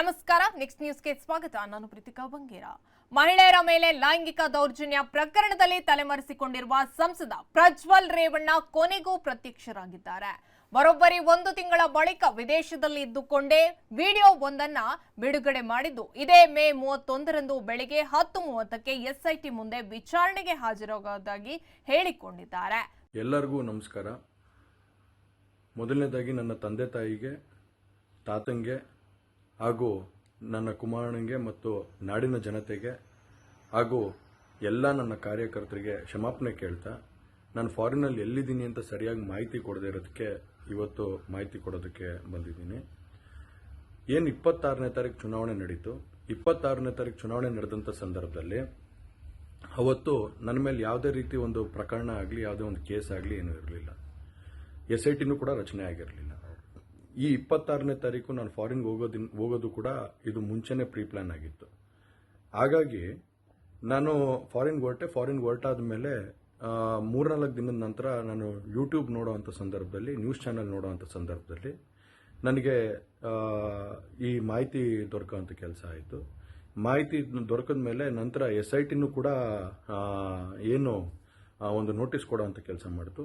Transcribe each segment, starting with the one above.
ನಮಸ್ಕಾರ. ನೆಕ್ಸ್ಟ್ ನ್ಯೂಸ್ಗೆ ಸ್ವಾಗತ. ನಾನು ಪ್ರೀತಿಕಾ ಬಂಗೇರ. ಮಹಿಳೆಯರ ಮೇಲೆ ಲೈಂಗಿಕ ದೌರ್ಜನ್ಯ ಪ್ರಕರಣದಲ್ಲಿ ತಲೆಮರೆಸಿಕೊಂಡಿರುವ ಸಂಸದ ಪ್ರಜ್ವಲ್ ರೇವಣ್ಣ ಕೊನೆಗೂ ಪ್ರತ್ಯಕ್ಷರಾಗಿದ್ದಾರೆ. ಬರೋಬ್ಬರಿ ಒಂದು ತಿಂಗಳ ಬಳಿಕ ವಿದೇಶದಲ್ಲಿ ಇದ್ದುಕೊಂಡೇ ವಿಡಿಯೋ ಒಂದನ್ನ ಬಿಡುಗಡೆ ಮಾಡಿದ್ದು, ಇದೇ ಮೇ ಮೂವತ್ತೊಂದರಂದು ಬೆಳಿಗ್ಗೆ ಹತ್ತು ಮೂವತ್ತಕ್ಕೆ ಎಸ್ಐಟಿ ಮುಂದೆ ವಿಚಾರಣೆಗೆ ಹಾಜರಾಗುವುದಾಗಿ ಹೇಳಿಕೊಂಡಿದ್ದಾರೆ. ಎಲ್ಲರಿಗೂ ನಮಸ್ಕಾರ. ಮೊದಲನೇದಾಗಿ ನನ್ನ ತಂದೆ ತಾಯಿಗೆ, ತಾತಂಗೆ ಹಾಗೂ ನನ್ನ ಕುಮಾರನಿಗೆ ಮತ್ತು ನಾಡಿನ ಜನತೆಗೆ ಹಾಗೂ ಎಲ್ಲ ನನ್ನ ಕಾರ್ಯಕರ್ತರಿಗೆ ಕ್ಷಮಾಪಣೆ ಕೇಳ್ತಾ, ನಾನು ಫಾರಿನಲ್ಲಿ ಎಲ್ಲಿದ್ದೀನಿ ಅಂತ ಸರಿಯಾಗಿ ಮಾಹಿತಿ ಕೊಡದೇ ಇರೋದಕ್ಕೆ ಇವತ್ತು ಮಾಹಿತಿ ಕೊಡೋದಕ್ಕೆ ಬಂದಿದ್ದೀನಿ. ಏನು ಇಪ್ಪತ್ತಾರನೇ ತಾರೀಕು ಚುನಾವಣೆ ನಡೀತು. ಇಪ್ಪತ್ತಾರನೇ ತಾರೀಕು ಚುನಾವಣೆ ನಡೆದಂಥ ಸಂದರ್ಭದಲ್ಲಿ ಅವತ್ತು ನನ್ನ ಮೇಲೆ ಯಾವುದೇ ರೀತಿ ಒಂದು ಪ್ರಕರಣ ಆಗಲಿ, ಯಾವುದೇ ಒಂದು ಕೇಸ್ ಆಗಲಿ ಏನೂ ಇರಲಿಲ್ಲ. ಎಸ್ ಐ ಟಿನೂ ಕೂಡ ರಚನೆ ಆಗಿರಲಿಲ್ಲ. ಈ ಇಪ್ಪತ್ತಾರನೇ ತಾರೀಕು ನಾನು ಫಾರಿನ್ಗೆ ಹೋಗೋದಿನ್ ಹೋಗೋದು ಕೂಡ ಇದು ಮುಂಚೆನೇ ಪ್ರೀ ಪ್ಲಾನ್ ಆಗಿತ್ತು. ಹಾಗಾಗಿ ನಾನು ಫಾರಿನ್ಗೆ ಹೊರಟೆ ಫಾರಿನ್ಗೆ ಹೊರಟಾದ ಮೇಲೆ ಮೂರ್ನಾಲ್ಕು ದಿನದ ನಂತರ ನಾನು ಯೂಟ್ಯೂಬ್ ನೋಡೋವಂಥ ಸಂದರ್ಭದಲ್ಲಿ ನ್ಯೂಸ್ ಚಾನೆಲ್ ನೋಡೋವಂಥ ಸಂದರ್ಭದಲ್ಲಿ ನನಗೆ ಈ ಮಾಹಿತಿ ದೊರಕುವಂಥ ಕೆಲಸ ಆಯಿತು. ಮಾಹಿತಿ ದೊರಕಿದ ಮೇಲೆ ನಂತರ ಎಸ್ ಐ ಟಿನೂ ಕೂಡ ಏನು ಒಂದು ನೋಟಿಸ್ ಕೊಡೋವಂಥ ಕೆಲಸ ಮಾಡಿತು.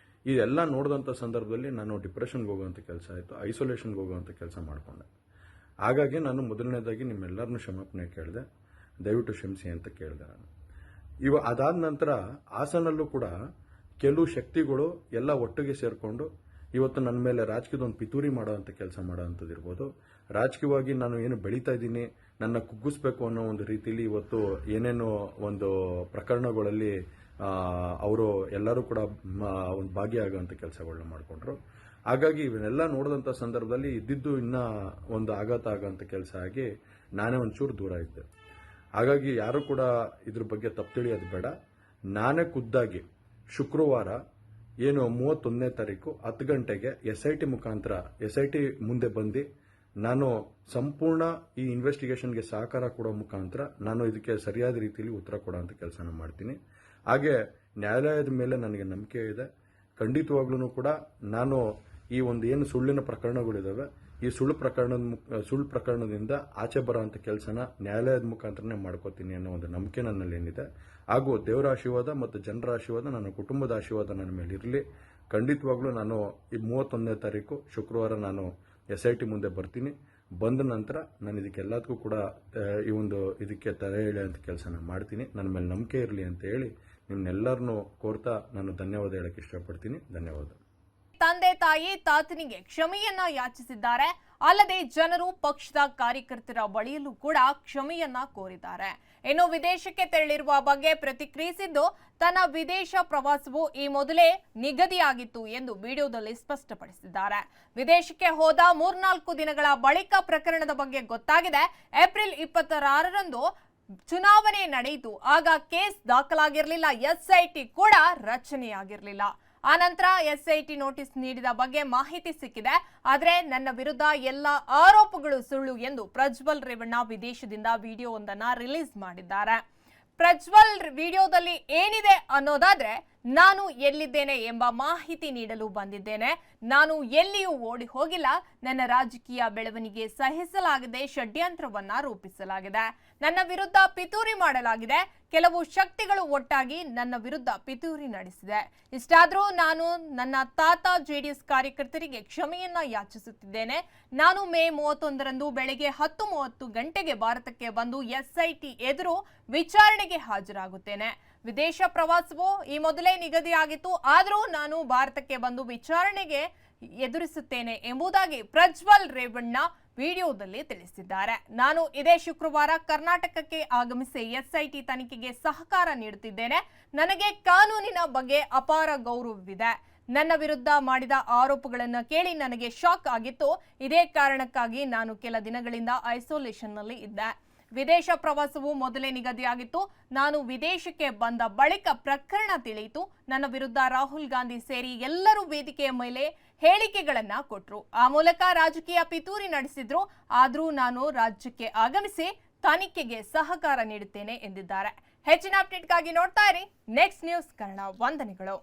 ಇದೆಲ್ಲ ನೋಡಿದಂಥ ಸಂದರ್ಭದಲ್ಲಿ ನಾನು ಡಿಪ್ರೆಷನ್ಗೆ ಹೋಗುವಂಥ ಕೆಲಸ ಆಯಿತು ಐಸೋಲೇಷನ್ಗೆ ಹೋಗುವಂಥ ಕೆಲಸ ಮಾಡಿಕೊಂಡೆ. ಹಾಗಾಗಿ ನಾನು ಮೊದಲನೇದಾಗಿ ನಿಮ್ಮೆಲ್ಲರನ್ನೂ ಕ್ಷಮಾಪಣೆ ಕೇಳಿದೆ, ದಯವಿಟ್ಟು ಕ್ಷಮಿಸಿ ಅಂತ ಕೇಳಿದೆ ನಾನು. ಇವ ಅದಾದ ನಂತರ ಹಾಸನಲ್ಲೂ ಕೂಡ ಕೆಲವು ಶಕ್ತಿಗಳು ಎಲ್ಲ ಒಟ್ಟಿಗೆ ಸೇರಿಕೊಂಡು ಇವತ್ತು ನನ್ನ ಮೇಲೆ ರಾಜಕೀಯದ ಒಂದು ಪಿತೂರಿ ಮಾಡೋವಂಥ ಕೆಲಸ ಮಾಡೋವಂಥದ್ದು ಇರ್ಬೋದು. ರಾಜಕೀಯವಾಗಿ ನಾನು ಏನು ಬೆಳೀತಾ ಇದ್ದೀನಿ, ನನ್ನ ಕುಗ್ಗಿಸ್ಬೇಕು ಅನ್ನೋ ಒಂದು ರೀತಿಯಲ್ಲಿ ಇವತ್ತು ಏನೇನು ಒಂದು ಪ್ರಕರಣಗಳಲ್ಲಿ ಅವರು ಎಲ್ಲರೂ ಕೂಡ ಒಂದು ಭಾಗಿಯಾಗುವಂಥ ಕೆಲಸಗಳನ್ನ ಮಾಡಿಕೊಂಡ್ರು. ಹಾಗಾಗಿ ಇವನ್ನೆಲ್ಲ ನೋಡಿದಂಥ ಸಂದರ್ಭದಲ್ಲಿ ಇದ್ದಿದ್ದು ಇನ್ನ ಒಂದು ಆಘಾತ ಆಗೋಂಥ ಕೆಲಸ ಆಗಿ ನಾನೇ ಒಂಚೂರು ದೂರ ಇದ್ದೆ. ಹಾಗಾಗಿ ಯಾರು ಕೂಡ ಇದ್ರ ಬಗ್ಗೆ ತಪ್ಪು ತಿಳಿಯೋದು ಬೇಡ. ನಾನೇ ಖುದ್ದಾಗಿ ಶುಕ್ರವಾರ ಏನು ಮೂವತ್ತೊಂದನೇ ತಾರೀಕು ಹತ್ತು ಗಂಟೆಗೆ ಎಸ್ ಐ ಟಿ ಮುಖಾಂತರ ಎಸ್ ಐ ಟಿ ಮುಂದೆ ಬಂದು ನಾನು ಸಂಪೂರ್ಣ ಈ ಇನ್ವೆಸ್ಟಿಗೇಷನ್ಗೆ ಸಹಕಾರ ಕೊಡೋ ಮುಖಾಂತರ ನಾನು ಇದಕ್ಕೆ ಸರಿಯಾದ ರೀತಿಯಲ್ಲಿ ಉತ್ತರ ಕೊಡೋ ಅಂತ ಕೆಲಸನ ಮಾಡ್ತೀನಿ. ಹಾಗೆ ನ್ಯಾಯಾಲಯದ ಮೇಲೆ ನನಗೆ ನಂಬಿಕೆ ಇದೆ. ಖಂಡಿತವಾಗ್ಲೂ ಕೂಡ ನಾನು ಈ ಒಂದು ಏನು ಸುಳ್ಳಿನ ಪ್ರಕರಣಗಳಿದ್ದಾವೆ ಈ ಸುಳ್ಳು ಪ್ರಕರಣದ ಸುಳ್ಳು ಪ್ರಕರಣದಿಂದ ಆಚೆ ಬರೋಂಥ ಕೆಲಸನ ನ್ಯಾಯಾಲಯದ ಮುಖಾಂತರನೇ ಮಾಡ್ಕೋತೀನಿ ಅನ್ನೋ ಒಂದು ನಂಬಿಕೆ ನನ್ನಲ್ಲಿ ಏನಿದೆ. ಹಾಗೂ ದೇವರ ಆಶೀರ್ವಾದ ಮತ್ತು ಜನರ ಆಶೀರ್ವಾದ ನನ್ನ ಕುಟುಂಬದ ಆಶೀರ್ವಾದ ನನ್ನ ಮೇಲೆ ಇರಲಿ. ಖಂಡಿತವಾಗ್ಲೂ ನಾನು ಈ ಮೂವತ್ತೊಂದನೇ ತಾರೀಕು ಶುಕ್ರವಾರ ನಾನು ಎಸ್ ಐ ಟಿ ಮುಂದೆ ಬರ್ತೀನಿ. ಬಂದ ನಂತರ ನಾನು ಇದಕ್ಕೆಲ್ಲದಕ್ಕೂ ಕೂಡ ಈ ಒಂದು ಇದಕ್ಕೆ ತಲೆ ಅಂತ ಕೆಲಸನ ಮಾಡ್ತೀನಿ. ನನ್ನ ಮೇಲೆ ನಂಬಿಕೆ ಇರಲಿ ಅಂತ ಹೇಳಿ ನಿಮ್ನೆಲ್ಲರನ್ನೂ ಕೋರ್ತಾ ನಾನು ಧನ್ಯವಾದ ಹೇಳಕ್ಕೆ ಇಷ್ಟಪಡ್ತೀನಿ. ಧನ್ಯವಾದ. ತಂದೆ ತಾಯಿ ತಾತನಿಗೆ ಕ್ಷಮೆಯನ್ನ ಯಾಚಿಸಿದ್ದಾರೆ. ಅಲ್ಲದೆ ಜನರು ಪಕ್ಷದ ಕಾರ್ಯಕರ್ತರ ಬಳಿಯಲ್ಲೂ ಕೂಡ ಕ್ಷಮೆಯನ್ನ ಕೋರಿದ್ದಾರೆ. ಇನ್ನು ವಿದೇಶಕ್ಕೆ ತೆರಳಿರುವ ಬಗ್ಗೆ ಪ್ರತಿಕ್ರಿಯಿಸಿದ್ದು, ತನ್ನ ವಿದೇಶ ಪ್ರವಾಸವು ಈ ಮೊದಲೇ ನಿಗದಿಯಾಗಿತ್ತು ಎಂದು ವಿಡಿಯೋದಲ್ಲಿ ಸ್ಪಷ್ಟಪಡಿಸಿದ್ದಾರೆ. ವಿದೇಶಕ್ಕೆ ಹೋದ ಮೂರ್ನಾಲ್ಕು ದಿನಗಳ ಬಳಿಕ ಪ್ರಕರಣದ ಬಗ್ಗೆ ಗೊತ್ತಾಗಿದೆ. ಏಪ್ರಿಲ್ ಇಪ್ಪತ್ತಾರರಂದು ಚುನಾವಣೆ ನಡೆಯಿತು. ಆಗ ಕೇಸ್ ದಾಖಲಾಗಿರಲಿಲ್ಲ. ಎಸ್ಐಟಿ ಕೂಡ ರಚನೆಯಾಗಿರಲಿಲ್ಲ. ಆನಂತರ ಎಸ್ಐಟಿ ನೋಟಿಸ್ ನೀಡಿದ ಬಗ್ಗೆ ಮಾಹಿತಿ ಸಿಕ್ಕಿದೆ. ಆದರೆ ನನ್ನ ವಿರುದ್ಧ ಎಲ್ಲ ಆರೋಪಗಳು ಸುಳ್ಳು ಎಂದು ಪ್ರಜ್ವಲ್ ರೇವಣ್ಣ ವಿದೇಶದಿಂದ ವಿಡಿಯೋ ಒಂದನ್ನ ರಿಲೀಸ್ ಮಾಡಿದ್ದಾರೆ. ಪ್ರಜ್ವಲ್ ವಿಡಿಯೋದಲ್ಲಿ ಏನಿದೆ ಅನ್ನೋದಾದ್ರೆ, ನಾನು ಎಲ್ಲಿದ್ದೇನೆ ಎಂಬ ಮಾಹಿತಿ ನೀಡಲು ಬಂದಿದ್ದೇನೆ. ನಾನು ಎಲ್ಲಿಯೂ ಓಡಿ ಹೋಗಿಲ್ಲ. ನನ್ನ ರಾಜಕೀಯ ಬೆಳವಣಿಗೆ ಸಹಿಸಲಾಗಿದೆ ಷಡ್ಯಂತ್ರವನ್ನ ರೂಪಿಸಲಾಗಿದೆ. ನನ್ನ ವಿರುದ್ಧ ಪಿತೂರಿ ಮಾಡಲಾಗಿದೆ. ಕೆಲವು ಶಕ್ತಿಗಳು ಒಟ್ಟಾಗಿ ನನ್ನ ವಿರುದ್ಧ ಪಿತೂರಿ ನಡೆಸಿದೆ. ಇಷ್ಟಾದರೂ ನಾನು ನನ್ನ ತಾತ ಜೆಡಿಎಸ್ ಕಾರ್ಯಕರ್ತರಿಗೆ ಕ್ಷಮೆಯನ್ನ ಯಾಚಿಸುತ್ತಿದ್ದೇನೆ. ನಾನು ಮೇ ಮೂವತ್ತೊಂದರಂದು ಬೆಳಗ್ಗೆ ಹತ್ತು ಮೂವತ್ತು ಗಂಟೆಗೆ ಭಾರತಕ್ಕೆ ಬಂದು ಎಸ್ಐಟಿ ಎದುರು ವಿಚಾರಣೆಗೆ ಹಾಜರಾಗುತ್ತೇನೆ. ವಿದೇಶ ಪ್ರವಾಸವು ಈ ಮೊದಲೇ ನಿಗದಿಯಾಗಿತ್ತು. ಆದರೂ ನಾನು ಭಾರತಕ್ಕೆ ಬಂದು ವಿಚಾರಣೆಗೆ ಎದುರಿಸುತ್ತೇನೆ ಎಂಬುದಾಗಿ ಪ್ರಜ್ವಲ್ ರೇವಣ್ಣ ವಿಡಿಯೋದಲ್ಲಿ ತಿಳಿಸಿದ್ದಾರೆ. ನಾನು ಇದೇ ಶುಕ್ರವಾರ ಕರ್ನಾಟಕಕ್ಕೆ ಆಗಮಿಸಿ ಎಸ್ಐಟಿ ತನಿಖೆಗೆ ಸಹಕಾರ ನೀಡುತ್ತಿದ್ದೇನೆ. ನನಗೆ ಕಾನೂನಿನ ಬಗ್ಗೆ ಅಪಾರ ಗೌರವವಿದೆ. ನನ್ನ ವಿರುದ್ಧ ಮಾಡಿದ ಆರೋಪಗಳನ್ನು ಕೇಳಿ ನನಗೆ ಶಾಕ್ ಆಗಿತ್ತು. ಇದೇ ಕಾರಣಕ್ಕಾಗಿ ನಾನು ಕೆಲ ದಿನಗಳಿಂದ ಐಸೋಲೇಷನ್ನಲ್ಲಿ ಇದ್ದೆ. ವಿದೇಶ ಪ್ರವಾಸವು ಮೊದಲೇ ನಿಗದಿಯಾಗಿತ್ತು. ನಾನು ವಿದೇಶಕ್ಕೆ ಬಂದ ಬಳಿಕ ಪ್ರಕರಣ ತಿಳಿಯಿತು. ನನ್ನ ವಿರುದ್ಧ ರಾಹುಲ್ ಗಾಂಧಿ ಸೇರಿ ಎಲ್ಲರೂ ವೇದಿಕೆಯ ಮೇಲೆ ಹೇಳಿಕೆಗಳನ್ನ ಕೊಟ್ರು. ಆ ಮೂಲಕ ರಾಜಕೀಯ ಪಿತೂರಿ ನಡೆಸಿದ್ರು. ಆದರೂ ನಾನು ರಾಜ್ಯಕ್ಕೆ ಆಗಮಿಸಿ ತನಿಖೆಗೆ ಸಹಕಾರ ನೀಡುತ್ತೇನೆ ಎಂದಿದ್ದಾರೆ. ಹೆಚ್ಚಿನ ಅಪ್ಡೇಟ್ಗಾಗಿ ನೋಡ್ತಾ ಇರಿ. ನೆಕ್ಸ್ಟ್ ನ್ಯೂಸ್ ಕನ್ನಡ ವಂದನೆಗಳು.